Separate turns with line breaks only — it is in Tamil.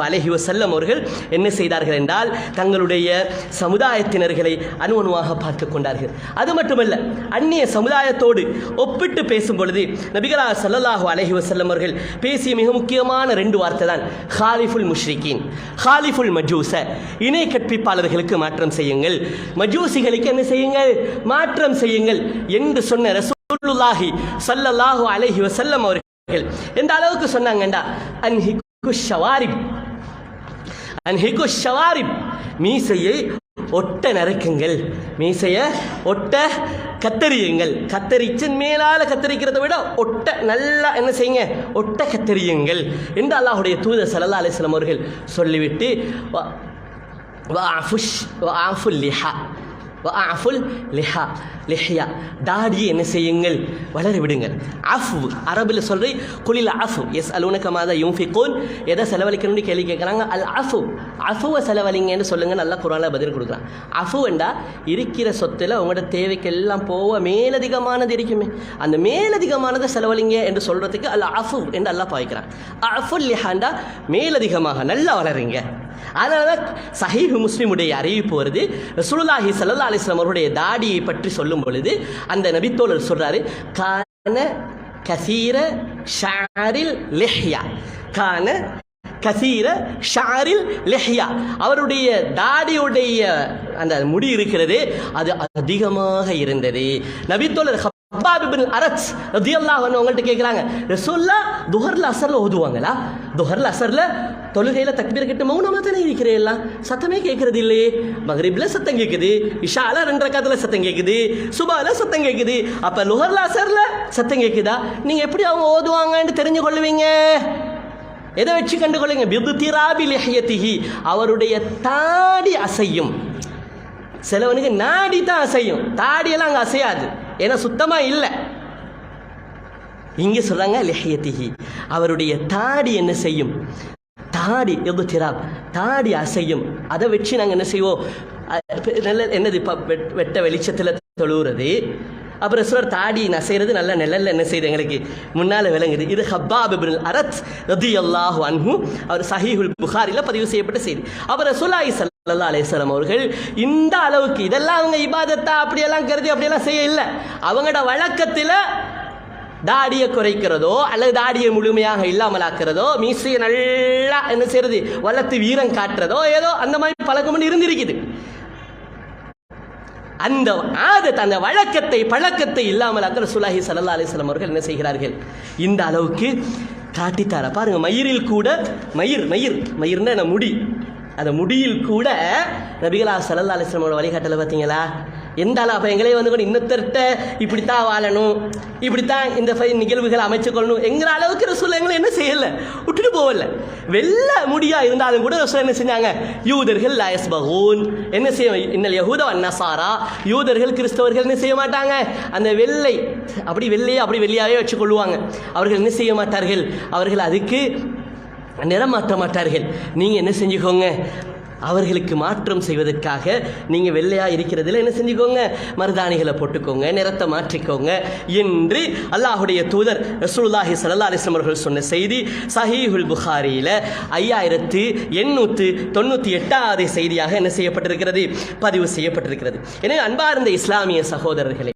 அலஹி வசல்லம் அவர்கள் என்ன செய்தார்கள் என்றால் தங்களுடைய சமுதாயத்தினர்களை அணுவணுவாக பார்த்து கொண்டார்கள். அது மட்டுமல்ல அந்நிய சமுதாயத்தோடு ஒப்பிட்டு பேசும் பொழுது நபிகளா சல்லல்லாஹு அலஹி வசல்லம் அவர்கள் பேசிய மிக முக்கியமான ரெண்டு வார்த்தை தான் ஹாலிஃபுல் முஷ்ரிகீன் ஹாலிஃபுல் மஜூச இணை கற்பிப்பாளர்களுக்கு மாற்றம் செய்யுங்கள். மஜூசிகளுக்கு என்ன செய்யுங்கள்? மாற்றம் செய்யுங்கள் என்று சொன்ன ரசூலுல்லாஹி ஸல்லல்லாஹு அலஹி வசல்லம் அவர்கள் எந்த அளவுக்கு சொன்னாங்கண்டா? அன்ஹி ஷவாரிப். அன்ஹிகு ஷவாரிப் மீசையை ஒட்ட நறுக்குங்கள் மீசையை ஒட்ட கத்தரியுங்கள் கத்தரிச்சின் மேலால கத்தரிக்கிறத விட ஒட்ட நல்லா என்ன செய்யுங்க? ஒட்ட கத்தரியுங்கள் என்று அல்லாஹுடைய தூதர் சல்லா அலிஸ்லாம் அவர்கள் சொல்லிவிட்டு வ- வஅஃபுஷ் அஃபுல் லிஹா லெஹியா. தாடியை என்ன செய்யுங்கள்? வளர விடுங்கள். அஃபு அரபில் சொல்கிற குளில் அஃப். எஸ் அலுவனக்க மாதா யூஃபிகூன் எதை செலவழிக்கணும்னு கேள்வி கேட்குறாங்க? அல் அஃபு. அஃபுவை செலவழிங்கன்னு சொல்லுங்கள் நல்லா குரானில் பதில் கொடுக்குறான். அஃபுவண்டா இருக்கிற சொத்தில் உங்களோட தேவைக்கெல்லாம் போக மேலதிகமானது இருக்குமே. அந்த மேலதிகமானதை செலவழிங்க என்று சொல்கிறதுக்கு அல் அஃபு என்று அல்லா பாய்க்கிறான். அஃபுல் லிஹாண்டா மேலதிகமாக நல்லா வளருங்க. அதனால தான் சஹீஹ் முஸ்லிமுடைய அறிவிப்பு வருது ரசூலுல்லாஹி சல்லா அலிஸ்லாம் அவருடைய தாடியை பற்றி சொல்லும் பொழுது அந்த நபித்தோழர் சொல்றாரு கான கசீர ஷாரில் லெஹ்யா கான கசீர ஷாரில் லெஹ்யா. அவருடைய தாடியுடைய அந்த முடி இருக்கிறது அது அதிகமாக இருந்தது. நபித்தோழர் ஹப்பாபிபின் அரச் அரத் வந்து அன்ஹு அவங்கள்ட்ட கேக்குறாங்க ரசூல்லா துஹர்ல அசர்ல ஓதுவாங்களா? துஹர்ல அசர்ல தொழுகையில் தக்பீர் கிட்ட மௌனமாக தானே இருக்கிறீங்களா சத்தமே கேட்கறது இல்லையே மகரிப்ல சத்தம் கேட்குது இஷால ரெண்டு ரக்காத்துல சத்தம் கேட்குது சுபால சத்தம் கேட்குது அப்போ லுஹர்ல அசர்ல சத்தம் கேட்குதா நீங்கள் எப்படி அவங்க ஓதுவாங்கன்னு தெரிஞ்சு கொள்ளுவீங்க எதை வச்சு கண்டுகொள்ளுங்க? பிதுத்திராபி லிஹ்யத்திஹி. அவருடைய தாடி அசையும். சிலவனுக்கு நாடி தான் அசையும். தாடியெல்லாம் அங்கே அசையாது. ஏன்னா சுத்தமா இல்லை. இங்க சொல்றாங்க லிஹ்யத்திஹி. அவருடைய தாடி என்ன செய்யும்? தாடி எது திராப் தாடி அசையும். அதை வச்சு நாங்கள் என்ன செய்வோம்? இப்ப நல்ல என்னது? இப்போ வெட்ட வெளிச்சத்தில் தொழுவுறது. அப்புறம் சிலர் தாடி நான் செய்கிறது நல்ல நிழல்ல என்ன செய்யுது எங்களுக்கு? முன்னால விளங்குது. இது ஹப்பாப் இபின் அரத் ரதியல்லாஹு அன்ஹு. அவர் சஹீஹுல் புகாரில பதிவு செய்யப்பட்ட செய்தி. அப்புறம் சுலாய் சல்லா அலேஸ்வரம் அவர்கள் இந்த அளவுக்கு இதெல்லாம் அவங்க இபாதத்தா? அப்படியெல்லாம் கருதி அப்படியெல்லாம் செய்ய இல்லை. அவங்களோட வழக்கத்தில் தாடியை குறைக்கிறதோ அல்லது தாடியை முழுமையாக இல்லாமலாக்குறதோ மீசையை நல்லா என்ன செய்யறது வளர்த்து வீரம் காட்டுறதோ ஏதோ அந்த மாதிரி பழக்கம்னு இருந்திருக்குது. அந்த ஆதத் அந்த வழக்கத்தை பழக்கத்தை இல்லாமல் அக்கர் சுலாஹி சல்லா அலிஸ்லாம் அவர்கள் என்ன செய்கிறார்கள்? இந்த அளவுக்கு காட்டித்தார. பாருங்க மயிரில் கூட மயிர் மயிர் மயிர்னா என்ன முடி. அந்த முடியில் கூட நபிகளா ஸல்லல்லாஹு அலிஸ்லமோட வழிகாட்டல பார்த்தீங்களா? எந்த அப்போ எங்களே வந்து கூட இன்னொருத்தர்கிட்ட இப்படித்தான் வாழணும் இப்படித்தான் இந்த ஃபை- நிகழ்வுகளை அமைச்சுக்கொள்ளணும் எங்கிற அளவுக்கு ரசூல் எங்களை என்ன செய்யலை? விட்டுட்டு போகல. வெள்ள முடியா இருந்தாலும் கூட ரசூல் என்ன செஞ்சாங்க? யூதர்கள் லயஸ் பகூன் என்ன செய்ய இன்னல் யகூத நசாரா. யூதர்கள் கிறிஸ்தவர்கள் என்ன செய்ய மாட்டாங்க? அந்த வெள்ளை அப்படி வெள்ளையே அப்படி வெள்ளையாவே வச்சுக்கொள்வாங்க அவர்கள் என்ன செய்ய மாட்டார்கள்? அவர்கள் அதுக்கு நிறம் மாற்ற மாட்டார்கள் நீங்கள் என்ன செஞ்சுக்கோங்க? அவர்களுக்கு மாற்றம் செய்வதற்காக நீங்கள் வெள்ளையாக இருக்கிறதுல என்ன செஞ்சுக்கோங்க? மருதாணிகளை போட்டுக்கோங்க நிறத்தை மாற்றிக்கோங்க. என்று அல்லாஹுடைய தூதர் ரசூல்லாஹி ஸல்லல்லாஹு அலைஹி அவர்கள் சொன்ன செய்தி சஹீஹுல் புகாரியில் ஐயாயிரத்து எண்ணூற்று தொண்ணூற்றி எட்டாவது செய்தியாக என்ன செய்யப்பட்டிருக்கிறது? பதிவு செய்யப்பட்டிருக்கிறது. எனவே அன்பார்ந்த இஸ்லாமிய சகோதரர்களே